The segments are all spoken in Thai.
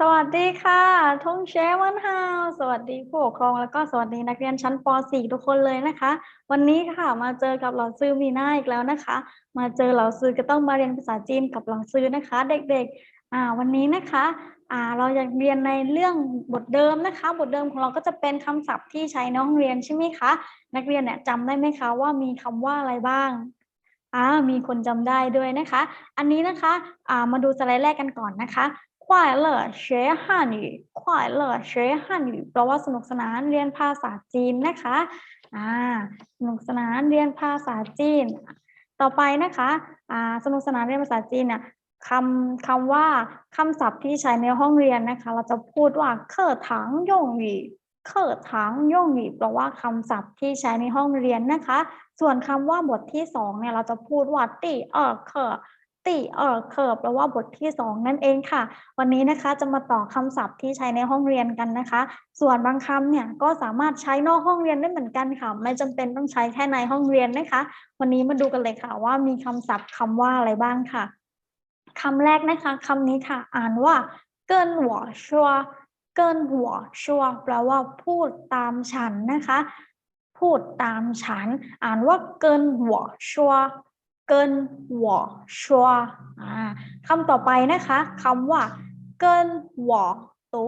สวัสดีค่ะทงเชวันฮาวสวัสดีผู้ปกครองแล้วก็สวัสดีนักเรียนชั้นป .4 ทุกคนเลยนะคะ วันนี้ค่ะมาเจอกับเหล่าซื้อมีหน้าอีกแล้วนะคะ มาเจอเหล่าซื้อก็ต้องมาเรียนภาษาจีนกับเหล่าซื้อนะคะ เด็กๆอ่าวันนี้นะคะอ่าเราอยากเรียนในเรื่องบทเดิมนะคะ บทเดิมของเราก็จะเป็นคำศัพท์ที่ใช้น้องเรียนใช่ไหมคะนักเรียนเนี่ยจำได้ไหมคะว่ามีคำว่าอะไรบ้างอ่ามีคนจำได้ด้วยนะคะ อันนี้นะคะอ่ามาดูสไลด์แรกกันก่อนนะคะ 快乐学汉语快乐学汉语แปลว่าสนุกสนานเรียนภาษาจีนนะคะอ่าสนุกสนานเรียนภาษาจีน ต่อไปนะคะอ่าสนุกสนานเรียนภาษาจีนเนี่ยคำคำว่าคำศัพท์ที่ใช้ในห้องเรียนนะคะ เราจะพูดว่า课堂用语课堂用语แปลว่าคำศัพท์ที่ใช้ในห้องเรียนนะคะ ส่วนคำว่าบทที่สองเนี่ยเราจะพูดว่าตีเออเคอ ตีเออเคอแปลว่าบทที่สองนั่นเองค่ะ วันนี้นะคะจะมาต่อคำศัพท์ที่ใช้ในห้องเรียนกันนะคะ ส่วนบางคำเนี่ยก็สามารถใช้นอกห้องเรียนได้เหมือนกันค่ะ ไม่จำเป็นต้องใช้แค่ในห้องเรียนนะคะ วันนี้มาดูกันเลยค่ะว่ามีคำศัพท์คำว่าอะไรบ้างค่ะคำแรกนะคะคำนี้ค่ะ อ่านว่าเกินหัวชัวเกินหัวชัวแปลว่าพูดตามฉันนะคะ พูดตามฉัน อ่านว่าเกินหัวชัว เกินหัวชัวคำต่อไปนะคะคำว่า เกินหัวตู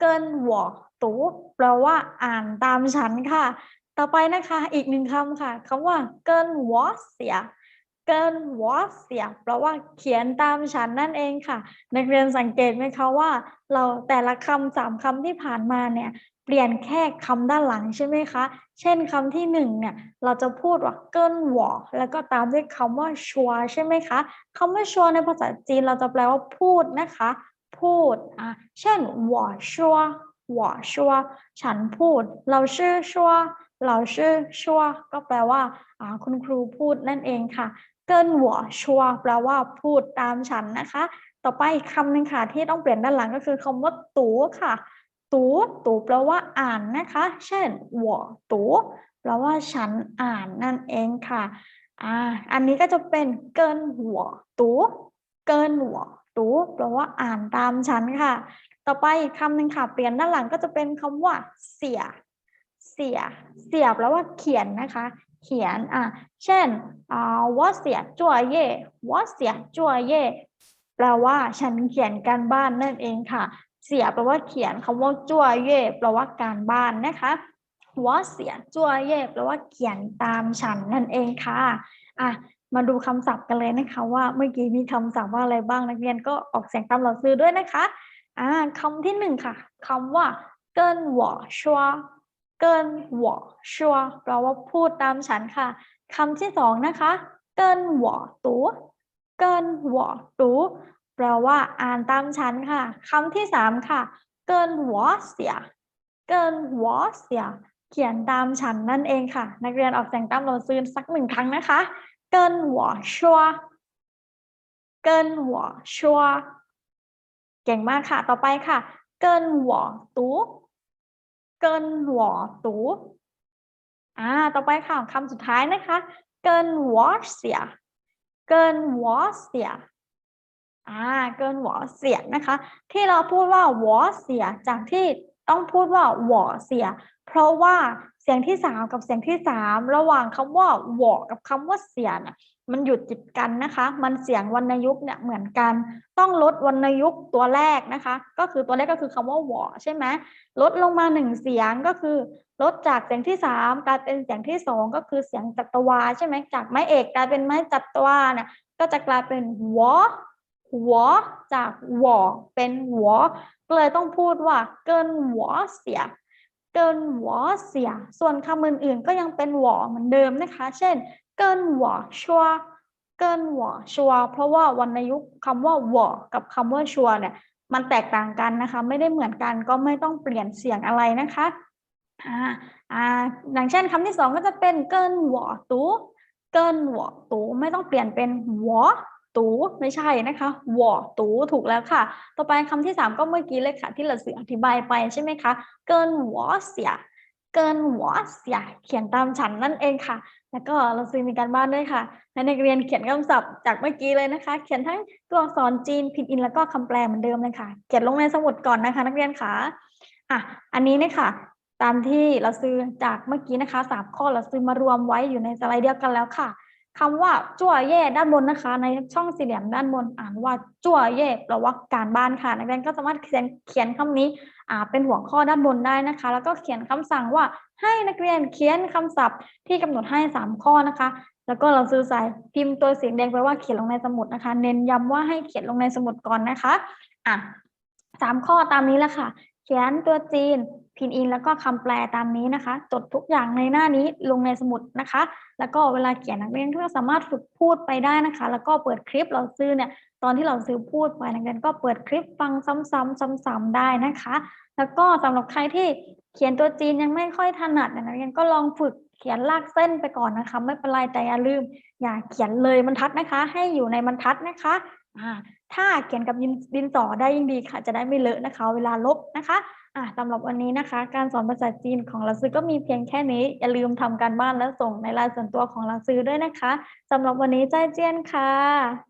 เกินหัวตูแปลว่าอ่านตามฉันค่ะ ต่อไปนะคะอีกหนึ่งคำค่ะคำว่า เกินหัวเสีย เกินหัวเสียแปลว่าเขียนตามฉันนั่นเองค่ะ นักเรียนสังเกตไหมคะว่า เราแต่ละคำสามคำที่ผ่านมาเนี่ย เปลี่ยนแค่คำด้านหลังใช่ไหมคะ เช่นคำที่หนึ่งเนี่ยเราจะพูดว่าเกิ้นหวอแล้วก็ตามด้วยคำว่าชัวใช่ไหมคะคำว่าชัวในภาษาจีนเราจะแปลว่าพูดนะคะ พูดอะเช่นหวอชัวหวอชัวฉันพูด เราชื่อชัวเราชื่อชัวก็แปลว่าอ่าคุณครูพูดนั่นเองค่ะ เกิ้นหวอชัวแปลว่าพูดตามฉันนะคะ ต่อไปคำหนึ่งค่ะที่ต้องเปลี่ยนด้านหลังก็คือคำว่าตู่ค่ะ ตัวตัวแปลว่าอ่านนะคะ เช่นหัวตัวแปลว่าฉันอ่านนั่นเองค่ะอ่าอันนี้ก็จะเป็นเกินหัวตัวเกินหัวตัวแปลว่าอ่านตามฉันค่ะ ต่อไปคำหนึ่งค่ะ เปลี่ยนด้านหลังก็จะเป็นคำว่า เสีย เสีย เสียแปลว่าเขียนนะคะ เขียนอ่าเช่นอ่าว่าเสียจั่วเย่ว่าเสียจั่วเย่แปลว่าฉันเขียนการบ้านนั่นเองค่ะ เสียแปลว่าเขียนคำว่าจั่วเย่แปลว่าการบ้านนะคะหัวเสียจั่วเย่แปลว่าเขียนตามฉันนั่นเองค่ะอะมาดูคำศัพท์กันเลยนะคะ ว่าเมื่อกี้มีคำศัพท์ว่าอะไรบ้างนักเรียนก็ออกเสียงตามเราซื้อด้วยนะคะอ่าคำที่หนึ่งค่ะคำว่าเกินหัวชัวเกินหัวชัวแปลว่าพูดตามฉันค่ะคำที่สองนะคะ เกินหัวตูเกินหัวตู แปลว่าอ่านตามชั้นค่ะคำที่สามค่ะ เกินหัวเสีย เกินหัวเสีย เขียนตามชั้นนั่นเองค่ะ นักเรียนออกเสียงตามลมซืนสักหนึ่งครั้งนะคะ เกินหัวชัว เกินหัวชัว เก่งมากค่ะ ต่อไปค่ะ เกินหัวตูเกินหัวตูอ่า ต่อไปค่ะคำสุดท้ายนะคะ เกินหัวเสีย เกินหัวเสีย อ่าเกินหัวเสียนะคะ ที่เราพูดว่าหัวเสียจากที่ต้องพูดว่าหัวเสีย เพราะว่าเสียงที่สามกับเสียงที่สามระหว่างคำว่าหวอกับคำว่าเสียนี่ยมันหยุดติดกันนะคะ มันเสียงวรรณยุกต์เนี่ยเหมือนกัน ต้องลดวรรณยุกต์ตัวแรกนะคะ ก็คือตัวแรกก็คือคำว่าหวอใช่ไหมลดลงมาหนึ่งเสียงก็คือ ลดจากเสียงที่สามกลายเป็นเสียงที่สองก็คือเสียงจัตวาใช่ไหมจากไม้เอกกลายเป็นไม้จัตวาเนี่ยก็จะกลายเป็นหัว หัวจากหัวเป็นหัวก็เลยต้องพูดว่า เกินหัวเสีย เกินหัวเสีย ส่วนคำอื่นๆก็ยังเป็นหัวเหมือนเดิมนะคะ เช่น เกินหัวชัวเกินหัวชัวเพราะว่าวรรณยุกต์คำว่าหัวกับคำว่าชัวเนี่ยมันแตกต่างกันนะคะ ไม่ได้เหมือนกันก็ไม่ต้องเปลี่ยนเสียงอะไรนะคะอ่าอ่าอย่างเช่นคำที่สองก็จะเป็นเกินหัวตูเกินหัวตูไม่ต้องเปลี่ยนเป็นหัว ตูไม่ใช่นะคะหัวตูถูกแล้วค่ะ ต่อไปคำที่สามก็เมื่อกี้เลยค่ะ ที่เราเสืออธิบายไปใช่ไหมคะเกินหัวเสียเกินหัวเสียเขียนตามฉันนั่นเองค่ะ แล้วก็เราซื้อมีการบ้านด้วยค่ะให้นักเรียนเขียนคำศัพท์จากเมื่อกี้เลยนะคะ เขียนทั้งตัวอักษรจีนพินอินแล้วก็คำแปลเหมือนเดิมเลยค่ะ เขียนลงในสมุดก่อนนะคะ นักเรียนค่ะอะอันนี้เนี่ยค่ะตามที่เราซื้อจากเมื่อกี้นะคะสามข้อเราซื้อมารวมไว้อยู่ในสไลด์เดียวกันแล้วค่ะ คำว่าจั่วเย่ด้านบนนะคะ ในช่องสี่เหลี่ยมด้านบนอ่านว่าจั่วเย่แปลว่าการบ้านค่ะนักเรียนก็สามารถเขียนเขียนคำนี้อ่าเป็นหัวข้อด้านบนได้นะคะ แล้วก็เขียนคำสั่งว่าให้นักเรียนเขียนคำศัพท์ที่กำหนดให้ 3 ข้อนะคะ แล้วก็เราซื้อสายพิมพ์ตัวเสียงแดงไปว่าเขียนลงในสมุดนะคะ เน้นย้ำว่าให้เขียนลงในสมุดก่อนนะคะอะสามข้อตามนี้แหละค่ะ ขียนตัวจีนพินอินแล้วก็คำแปลตามนี้นะคะ จดทุกอย่างในหน้านี้ลงในสมุดนะคะ แล้วก็เวลาเขียนนักเรียนก็สามารถฝึกพูดไปได้นะคะ แล้วก็เปิดคลิปเราซื้อเนี่ยตอนที่เราซื้อพูดไปนักเรียนก็เปิดคลิปฟังซ้ำๆซ้ำๆได้นะคะ แล้วก็สำหรับใครที่เขียนตัวจีนยังไม่ค่อยถนัดนะนักเรียนก็ลองฝึกเขียนลากเส้นไปก่อนนะคะ ไม่เป็นไรแต่อย่าลืม อย่าเขียนเลยบรรทัดนะคะ ให้อยู่ในบรรทัดนะคะ ถ้าเขียนกับดินสอได้ยิ่งดีค่ะ จะได้ไม่เลอะนะคะ เวลาลบนะคะอ่าสำหรับวันนี้นะคะ การสอนภาษาจีนของเราซื้อก็มีเพียงแค่นี้ อย่าลืมทำการบ้านและส่งในไลน์ส่วนตัวของเราซื้อด้วยนะคะสำหรับวันนี้ใจเจียนค่ะ